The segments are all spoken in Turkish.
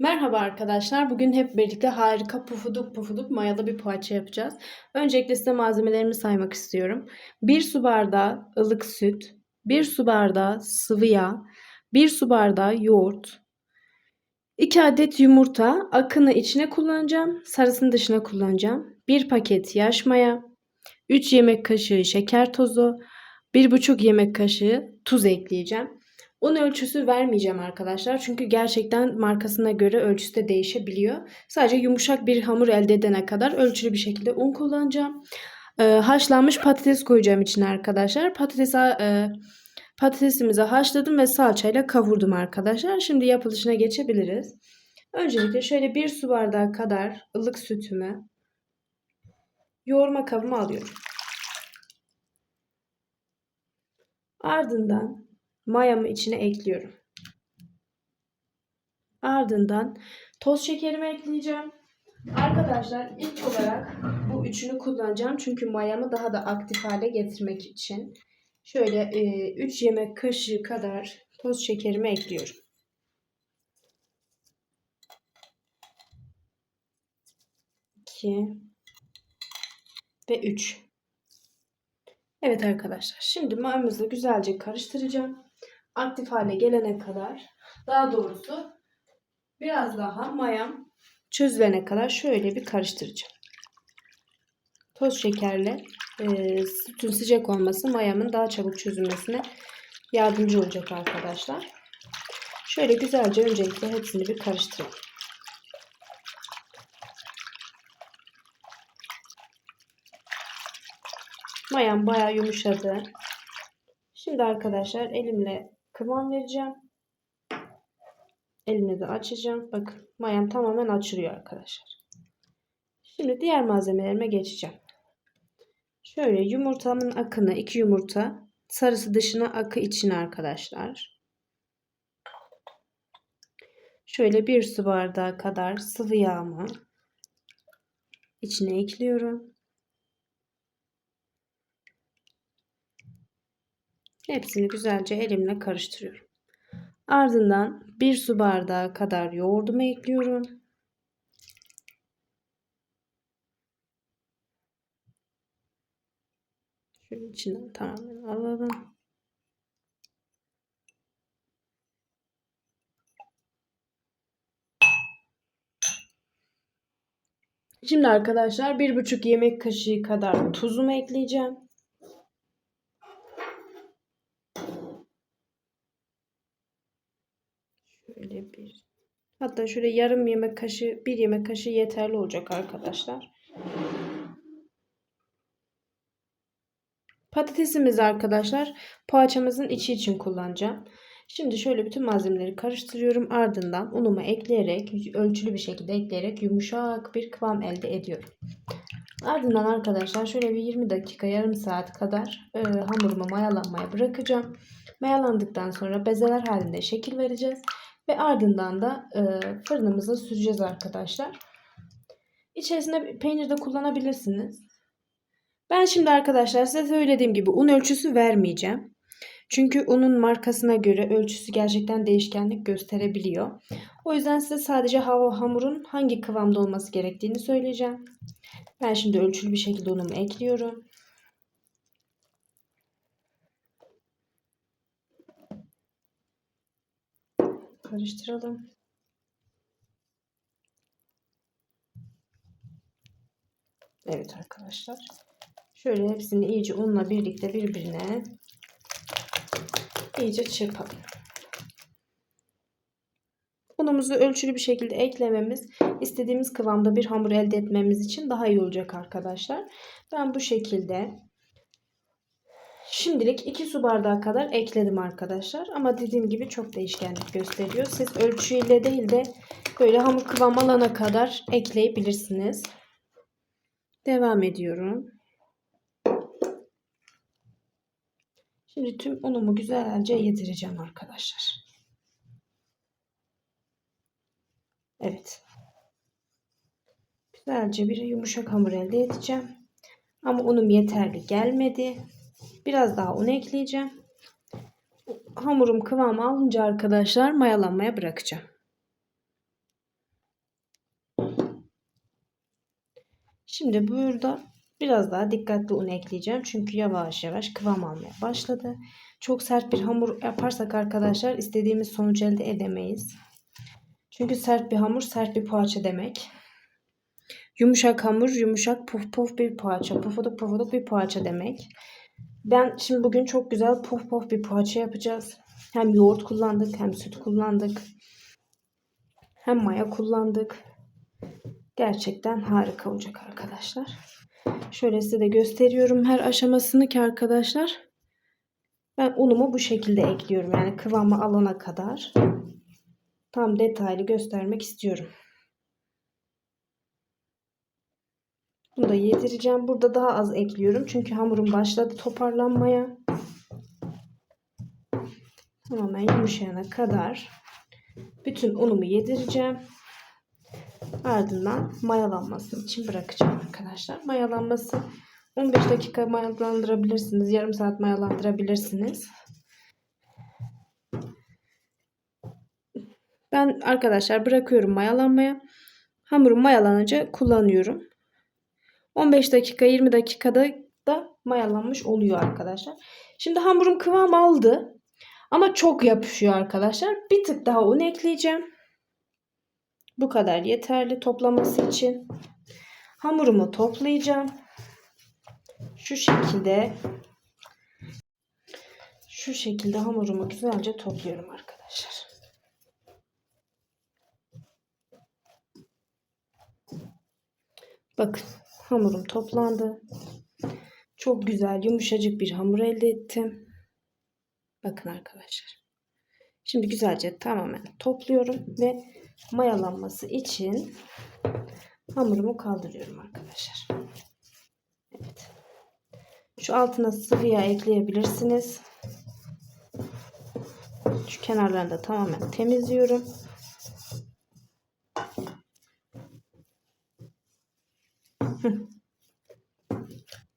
Merhaba arkadaşlar. Bugün hep birlikte harika pufuduk pufuduk mayalı bir poğaça yapacağız. Öncelikle size malzemelerimi saymak istiyorum. 1 su bardağı ılık süt, 1 su bardağı sıvı yağ, 1 su bardağı yoğurt, 2 adet yumurta, akını içine kullanacağım, sarısını dışına kullanacağım. 1 paket yaş maya, 3 yemek kaşığı şeker tozu, 1,5 yemek kaşığı tuz ekleyeceğim. Un ölçüsü vermeyeceğim arkadaşlar. Çünkü gerçekten markasına göre ölçüsü de değişebiliyor. Sadece yumuşak bir hamur elde edene kadar ölçülü bir şekilde un kullanacağım. Ee, haşlanmış patates koyacağım içine arkadaşlar. Patatesi, e, patatesimizi haşladım ve salçayla kavurdum arkadaşlar. Şimdi yapılışına geçebiliriz. Öncelikle şöyle bir su bardağı kadar ılık sütümü yoğurma kabıma alıyorum. Ardından mayamı içine ekliyorum. Ardından toz şekerimi ekleyeceğim. Arkadaşlar ilk olarak bu üçünü kullanacağım. Çünkü mayamı daha da aktif hale getirmek için. Şöyle 3 e, yemek kaşığı kadar toz şekerimi ekliyorum. İki ve üç. Evet arkadaşlar. Şimdi mayamızı güzelce karıştıracağım aktif hale gelene kadar daha doğrusu biraz daha mayam çözülene kadar şöyle bir karıştıracağım. Toz şekerle e, sütün sıcak olması mayamın daha çabuk çözülmesine yardımcı olacak arkadaşlar. Şöyle güzelce öncelikle hepsini bir karıştıralım. Mayam bayağı yumuşadı. Şimdi arkadaşlar elimle kıvam vereceğim. Elini de açacağım. Bakın mayam tamamen açılıyor arkadaşlar. Şimdi diğer malzemelerime geçeceğim. Şöyle yumurtamın akını iki yumurta. Sarısı dışına akı içine arkadaşlar. Şöyle bir su bardağı kadar sıvı yağımı içine ekliyorum. Hepsini güzelce elimle karıştırıyorum. Ardından bir su bardağı kadar yoğurdumu ekliyorum. Şöyle içinden tamamen alalım. Şimdi arkadaşlar bir buçuk yemek kaşığı kadar tuzumu ekleyeceğim. Şöyle bir. Hatta şöyle yarım yemek kaşığı, bir yemek kaşığı yeterli olacak arkadaşlar. Patatesimizi arkadaşlar poğaçamızın içi için kullanacağım. Şimdi şöyle bütün malzemeleri karıştırıyorum. Ardından unumu ekleyerek, ölçülü bir şekilde ekleyerek yumuşak bir kıvam elde ediyorum. Ardından arkadaşlar şöyle bir 20 dakika, yarım saat kadar e, hamurumu mayalanmaya bırakacağım. Mayalandıktan sonra bezeler halinde şekil vereceğiz. Ve ardından da e, fırınımıza süreceğiz arkadaşlar. İçerisinde peynir de kullanabilirsiniz. Ben şimdi arkadaşlar size söylediğim gibi un ölçüsü vermeyeceğim. Çünkü unun markasına göre ölçüsü gerçekten değişkenlik gösterebiliyor. O yüzden size sadece hava hamurun hangi kıvamda olması gerektiğini söyleyeceğim. Ben şimdi ölçülü bir şekilde unumu ekliyorum. Karıştıralım. Evet arkadaşlar. Şöyle hepsini iyice unla birlikte birbirine iyice çırpalım. Unumuzu ölçülü bir şekilde eklememiz istediğimiz kıvamda bir hamur elde etmemiz için daha iyi olacak arkadaşlar. Ben bu şekilde Şimdilik 2 su bardağı kadar ekledim arkadaşlar. Ama dediğim gibi çok değişkenlik gösteriyor. Siz ölçüyle değil de böyle hamur kıvam alana kadar ekleyebilirsiniz. Devam ediyorum. Şimdi tüm unumu güzelce yedireceğim arkadaşlar. Evet. Güzelce bir yumuşak hamur elde edeceğim. Ama unum yeterli gelmedi. Biraz daha un ekleyeceğim. Hamurum kıvamı alınca arkadaşlar mayalanmaya bırakacağım. Şimdi burada biraz daha dikkatli un ekleyeceğim. Çünkü yavaş yavaş kıvam almaya başladı. Çok sert bir hamur yaparsak arkadaşlar istediğimiz sonuç elde edemeyiz. Çünkü sert bir hamur sert bir poğaça demek. Yumuşak hamur yumuşak puf puf bir poğaça. Pufuduk pufuduk bir poğaça demek. Ben şimdi bugün çok güzel puf puf bir poğaça yapacağız. Hem yoğurt kullandık hem süt kullandık. Hem maya kullandık. Gerçekten harika olacak arkadaşlar. Şöyle size de gösteriyorum her aşamasını ki arkadaşlar. Ben unumu bu şekilde ekliyorum. Yani kıvamı alana kadar. Tam detaylı göstermek istiyorum. Bunu da yedireceğim. Burada daha az ekliyorum. Çünkü hamurum başladı toparlanmaya. Tamamen yumuşayana kadar bütün unumu yedireceğim. Ardından mayalanması için bırakacağım arkadaşlar. Mayalanması 15 dakika mayalandırabilirsiniz. Yarım saat mayalandırabilirsiniz. Ben arkadaşlar bırakıyorum mayalanmaya. Hamurum mayalanınca kullanıyorum. 15 dakika 20 dakikada da mayalanmış oluyor arkadaşlar. Şimdi hamurum kıvam aldı. Ama çok yapışıyor arkadaşlar. Bir tık daha un ekleyeceğim. Bu kadar yeterli toplaması için. Hamurumu toplayacağım. Şu şekilde şu şekilde hamurumu güzelce topluyorum arkadaşlar. Bakın hamurum toplandı. Çok güzel yumuşacık bir hamur elde ettim. Bakın arkadaşlar. Şimdi güzelce tamamen topluyorum ve mayalanması için hamurumu kaldırıyorum arkadaşlar. Evet. Şu altına sıvı yağ ekleyebilirsiniz. Şu kenarlarını da tamamen temizliyorum.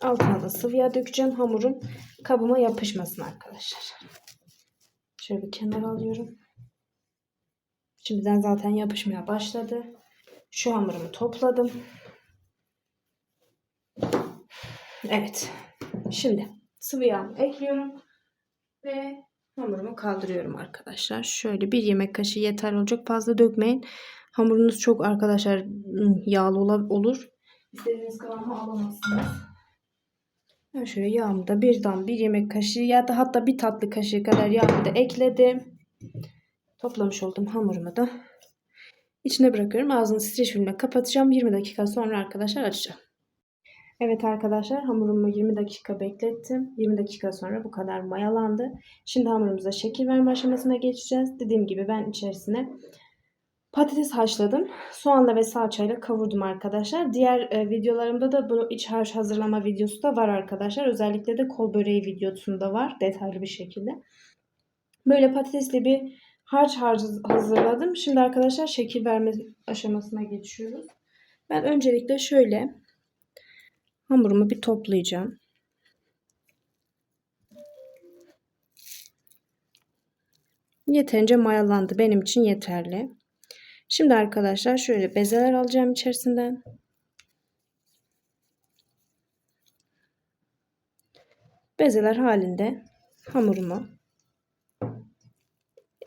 Altına da sıvı yağ dökeceğim. Hamurum kabıma yapışmasın arkadaşlar. Şöyle bir kenar alıyorum. Şimdiden zaten yapışmaya başladı. Şu hamurumu topladım. Evet. Şimdi sıvı yağımı ekliyorum. Ve hamurumu kaldırıyorum arkadaşlar. Şöyle bir yemek kaşığı yeter olacak. Fazla dökmeyin. Hamurunuz çok arkadaşlar yağlı olur. İstediğiniz kıvamı alamazsınız. Ben şöyle yağımı da birden bir yemek kaşığı ya da hatta bir tatlı kaşığı kadar yağımı da ekledim. Toplamış olduğum hamurumu da içine bırakıyorum. Ağzını streç filmle kapatacağım. 20 dakika sonra arkadaşlar açacağım. Evet arkadaşlar hamurumu 20 dakika beklettim. 20 dakika sonra bu kadar mayalandı. Şimdi hamurumuza şekil verme aşamasına geçeceğiz. Dediğim gibi ben içerisine Patates haşladım. Soğanla ve salçayla kavurdum arkadaşlar. Diğer e, videolarımda da bu iç harç hazırlama videosu da var arkadaşlar. Özellikle de kol böreği videosunda var detaylı bir şekilde. Böyle patatesli bir harç hazırladım. Şimdi arkadaşlar şekil verme aşamasına geçiyoruz. Ben öncelikle şöyle hamurumu bir toplayacağım. Yeterince mayalandı. Benim için yeterli. Şimdi arkadaşlar şöyle bezeler alacağım içerisinden. Bezeler halinde hamurumu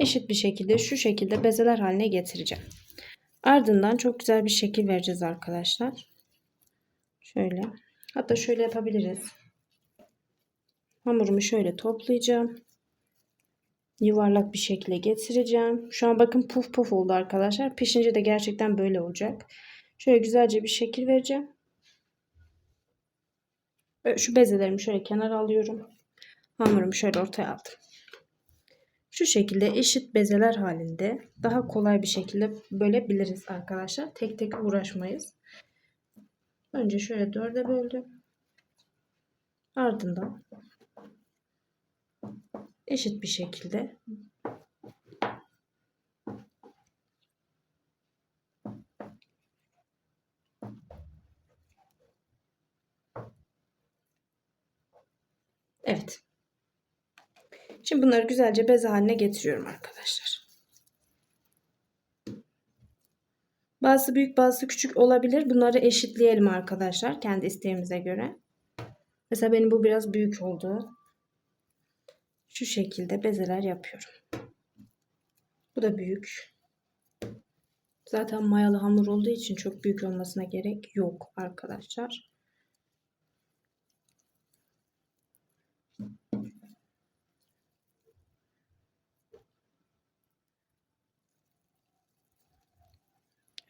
eşit bir şekilde şu şekilde bezeler haline getireceğim. Ardından çok güzel bir şekil vereceğiz arkadaşlar. Şöyle. Hatta şöyle yapabiliriz. Hamurumu şöyle toplayacağım yuvarlak bir şekilde getireceğim. Şu an bakın puf puf oldu arkadaşlar. Pişince de gerçekten böyle olacak. Şöyle güzelce bir şekil vereceğim. Şu bezelerimi şöyle kenara alıyorum. Hamurumu şöyle ortaya aldım. Şu şekilde eşit bezeler halinde daha kolay bir şekilde bölebiliriz arkadaşlar. Tek tek uğraşmayız. Önce şöyle dörde böldüm. Ardından eşit bir şekilde Evet. Şimdi bunları güzelce bez haline getiriyorum arkadaşlar. Bazısı büyük bazısı küçük olabilir. Bunları eşitleyelim arkadaşlar kendi isteğimize göre. Mesela benim bu biraz büyük oldu. Şu şekilde bezeler yapıyorum. Bu da büyük. Zaten mayalı hamur olduğu için çok büyük olmasına gerek yok arkadaşlar.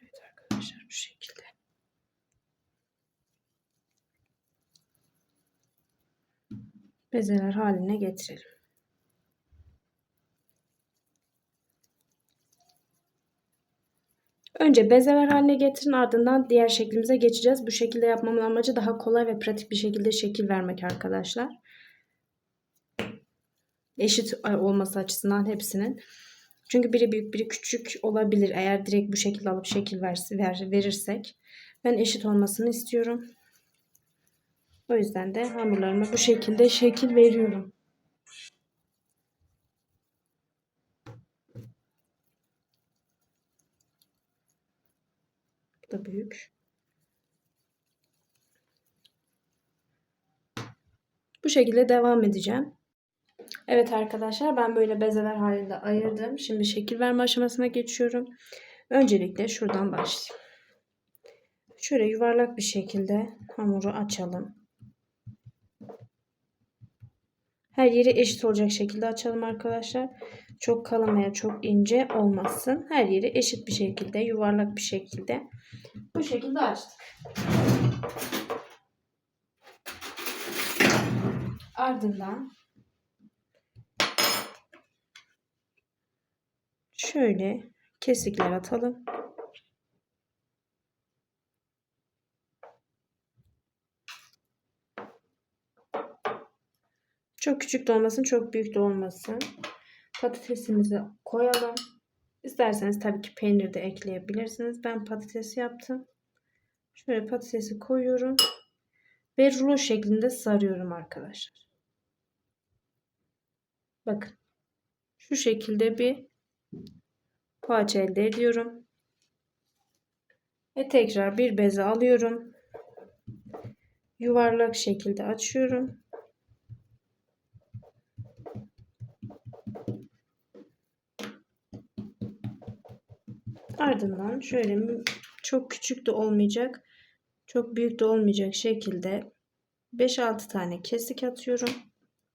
Evet arkadaşlar bu şekilde. Bezeler haline getirelim. Önce bezeler haline getirin ardından diğer şeklimize geçeceğiz. Bu şekilde yapmamın amacı daha kolay ve pratik bir şekilde şekil vermek arkadaşlar. Eşit olması açısından hepsinin. Çünkü biri büyük biri küçük olabilir eğer direkt bu şekilde alıp şekil verirsek. Ben eşit olmasını istiyorum. O yüzden de hamurlarıma bu şekilde şekil veriyorum. Da büyük. Bu şekilde devam edeceğim. Evet arkadaşlar ben böyle bezeler halinde ayırdım. Şimdi şekil verme aşamasına geçiyorum. Öncelikle şuradan başlayayım. Şöyle yuvarlak bir şekilde hamuru açalım. Her yeri eşit olacak şekilde açalım arkadaşlar. Çok kalın veya çok ince olmasın. Her yeri eşit bir şekilde, yuvarlak bir şekilde bu şekilde açtık. Ardından şöyle kesikler atalım. Çok küçük de olmasın, çok büyük de olmasın. Patatesimizi koyalım. İsterseniz tabii ki peynir de ekleyebilirsiniz. Ben patates yaptım. Şöyle patatesi koyuyorum. Ve rulo şeklinde sarıyorum arkadaşlar. Bakın. Şu şekilde bir poğaça elde ediyorum. Ve tekrar bir beze alıyorum. Yuvarlak şekilde açıyorum. Ardından şöyle çok küçük de olmayacak, çok büyük de olmayacak şekilde 5-6 tane kesik atıyorum.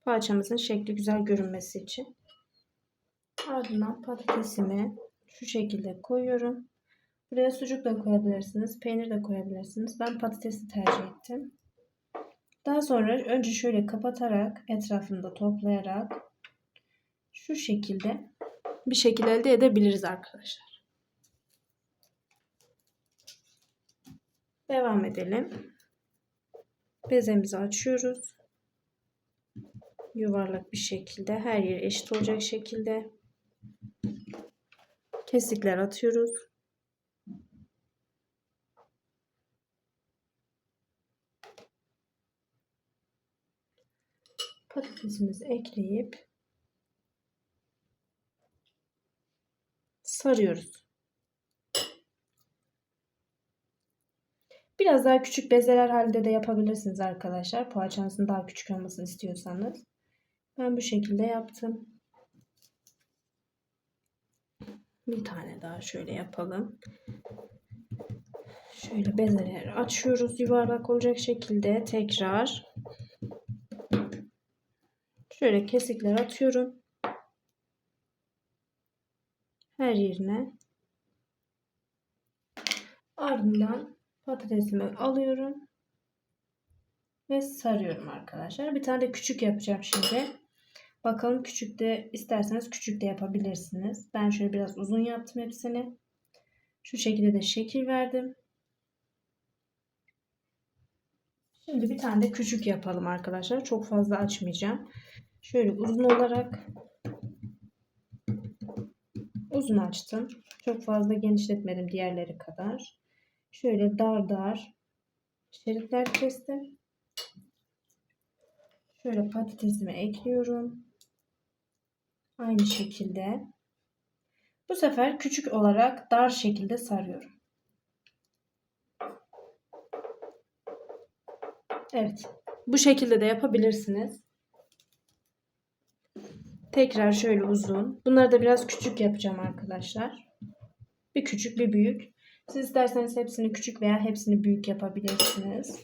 Poğaçamızın şekli güzel görünmesi için. Ardından patatesimi şu şekilde koyuyorum. Buraya sucuk da koyabilirsiniz, peynir de koyabilirsiniz. Ben patatesi tercih ettim. Daha sonra önce şöyle kapatarak etrafını da toplayarak şu şekilde bir şekil elde edebiliriz arkadaşlar. Devam edelim. Bezemizi açıyoruz. Yuvarlak bir şekilde her yer eşit olacak şekilde kesikler atıyoruz. Patatesimizi ekleyip sarıyoruz. Biraz daha küçük bezeler halinde de yapabilirsiniz arkadaşlar. Poğaçanızın daha küçük olmasını istiyorsanız. Ben bu şekilde yaptım. Bir tane daha şöyle yapalım. Şöyle bezeleri açıyoruz yuvarlak olacak şekilde tekrar şöyle kesikler atıyorum. Her yerine ardından patatesimi alıyorum ve sarıyorum arkadaşlar. Bir tane de küçük yapacağım şimdi. Bakalım küçük de isterseniz küçük de yapabilirsiniz. Ben şöyle biraz uzun yaptım hepsini. Şu şekilde de şekil verdim. Şimdi bir tane de küçük yapalım arkadaşlar. Çok fazla açmayacağım. Şöyle uzun olarak uzun açtım. Çok fazla genişletmedim diğerleri kadar şöyle dar dar şeritler kestim. Şöyle patatesimi ekliyorum. Aynı şekilde. Bu sefer küçük olarak dar şekilde sarıyorum. Evet. Bu şekilde de yapabilirsiniz. Tekrar şöyle uzun. Bunları da biraz küçük yapacağım arkadaşlar. Bir küçük bir büyük. Siz isterseniz hepsini küçük veya hepsini büyük yapabilirsiniz.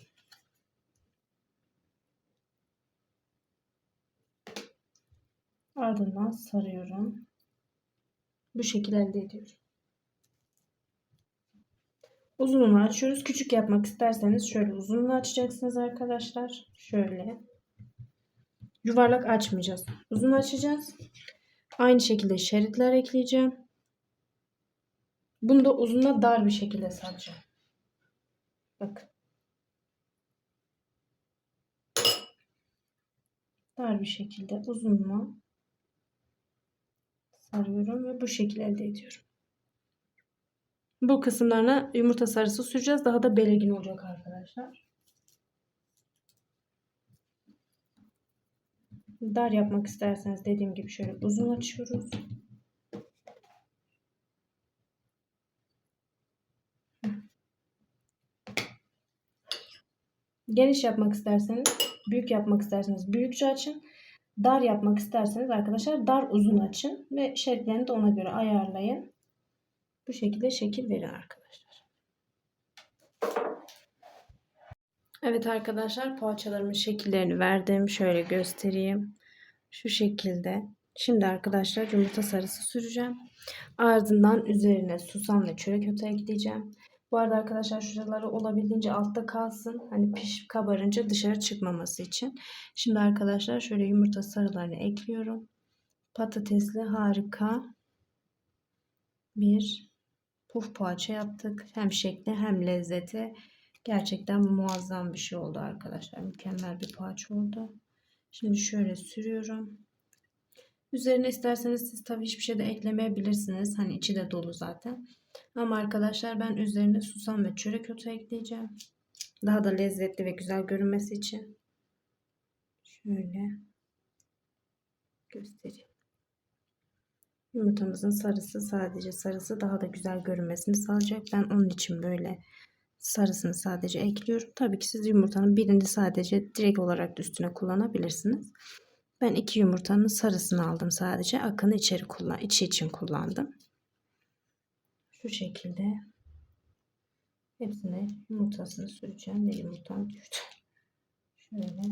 Ardından sarıyorum. Bu şekilde elde ediyorum. Uzunluğunu açıyoruz. Küçük yapmak isterseniz şöyle uzunluğunu açacaksınız arkadaşlar. Şöyle. Yuvarlak açmayacağız. Uzun açacağız. Aynı şekilde şeritler ekleyeceğim. Bunu da uzuna dar bir şekilde saracağım. Bakın. Dar bir şekilde uzunluğu sarıyorum ve bu şekilde elde ediyorum. Bu kısımlarına yumurta sarısı süreceğiz. Daha da belirgin olacak arkadaşlar. Dar yapmak isterseniz dediğim gibi şöyle uzun açıyoruz. Geniş yapmak isterseniz, büyük yapmak isterseniz büyükçe açın. Dar yapmak isterseniz arkadaşlar dar uzun açın ve şeritlerini de ona göre ayarlayın. Bu şekilde şekil verin arkadaşlar. Evet arkadaşlar poğaçalarımın şekillerini verdim. Şöyle göstereyim. Şu şekilde. Şimdi arkadaşlar yumurta sarısı süreceğim. Ardından üzerine susam ve çörek otu ekleyeceğim. Bu arada arkadaşlar şuraları olabildiğince altta kalsın. Hani piş kabarınca dışarı çıkmaması için. Şimdi arkadaşlar şöyle yumurta sarılarını ekliyorum. Patatesli harika bir puf poğaça yaptık. Hem şekli hem lezzeti gerçekten muazzam bir şey oldu arkadaşlar. Mükemmel bir poğaça oldu. Şimdi şöyle sürüyorum. Üzerine isterseniz siz tabii hiçbir şey de eklemeyebilirsiniz. Hani içi de dolu zaten. Ama arkadaşlar ben üzerine susam ve çörek otu ekleyeceğim. Daha da lezzetli ve güzel görünmesi için. Şöyle göstereyim. Yumurtamızın sarısı sadece sarısı daha da güzel görünmesini sağlayacak. Ben onun için böyle sarısını sadece ekliyorum. Tabii ki siz yumurtanın birini sadece direkt olarak üstüne kullanabilirsiniz. Ben iki yumurtanın sarısını aldım sadece. Akını içeri kullan, içi için kullandım. Şu şekilde hepsine yumurtasını süreceğim ve yumurtam düştü. Şöyle.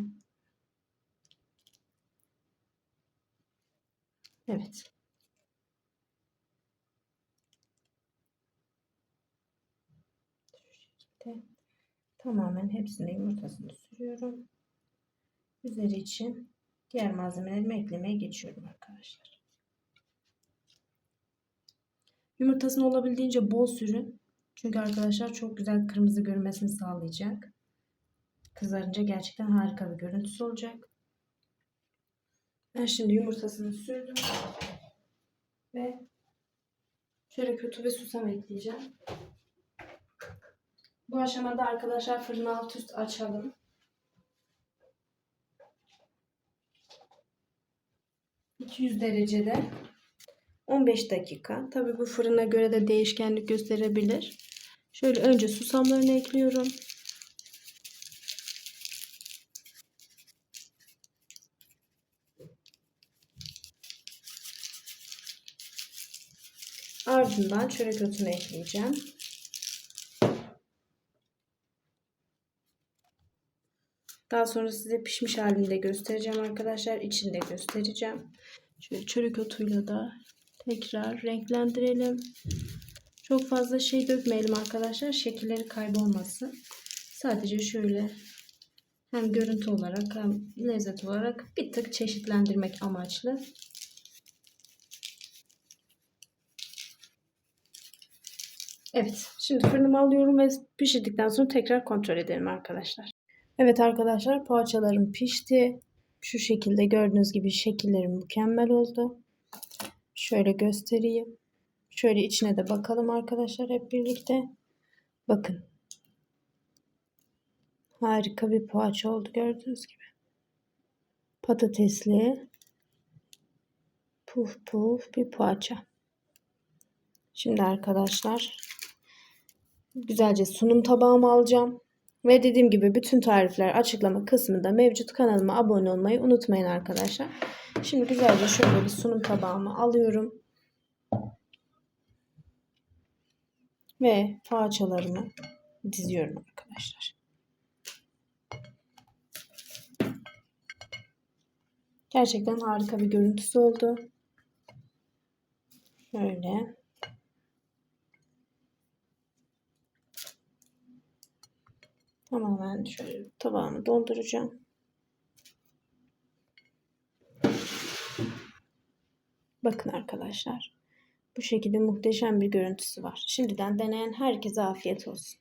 Evet. şekilde tamamen hepsine yumurtasını sürüyorum. Üzeri için diğer malzemelerimi eklemeye geçiyorum arkadaşlar. Yumurtasını olabildiğince bol sürün. Çünkü arkadaşlar çok güzel kırmızı görünmesini sağlayacak. Kızarınca gerçekten harika bir görüntüsü olacak. Ben şimdi yumurtasını sürdüm. Ve şöyle kötü ve susam ekleyeceğim. Bu aşamada arkadaşlar fırını alt üst açalım. ...200 derecede 15 dakika. Tabi bu fırına göre de değişkenlik gösterebilir. Şöyle önce susamlarını ekliyorum. Ardından çörek otunu ekleyeceğim. Daha sonra size pişmiş halini de göstereceğim arkadaşlar. İçinde göstereceğim. Şöyle çörek otuyla da tekrar renklendirelim. Çok fazla şey dökmeyelim arkadaşlar. Şekilleri kaybolmasın. Sadece şöyle hem görüntü olarak hem lezzet olarak bir tık çeşitlendirmek amaçlı. Evet. Şimdi fırınıma alıyorum ve pişirdikten sonra tekrar kontrol edelim arkadaşlar. Evet arkadaşlar poğaçalarım pişti. Şu şekilde gördüğünüz gibi şekillerim mükemmel oldu. Şöyle göstereyim. Şöyle içine de bakalım arkadaşlar hep birlikte. Bakın. Harika bir poğaça oldu gördüğünüz gibi. Patatesli. Puf puf bir poğaça. Şimdi arkadaşlar güzelce sunum tabağımı alacağım. Ve dediğim gibi bütün tarifler açıklama kısmında mevcut. Kanalıma abone olmayı unutmayın arkadaşlar. Şimdi güzelce şöyle bir sunum tabağımı alıyorum. Ve poğaçalarımı diziyorum arkadaşlar. Gerçekten harika bir görüntüsü oldu. Şöyle. Tamamen şöyle tabağımı dolduracağım. Bakın arkadaşlar. Bu şekilde muhteşem bir görüntüsü var. Şimdiden deneyen herkese afiyet olsun.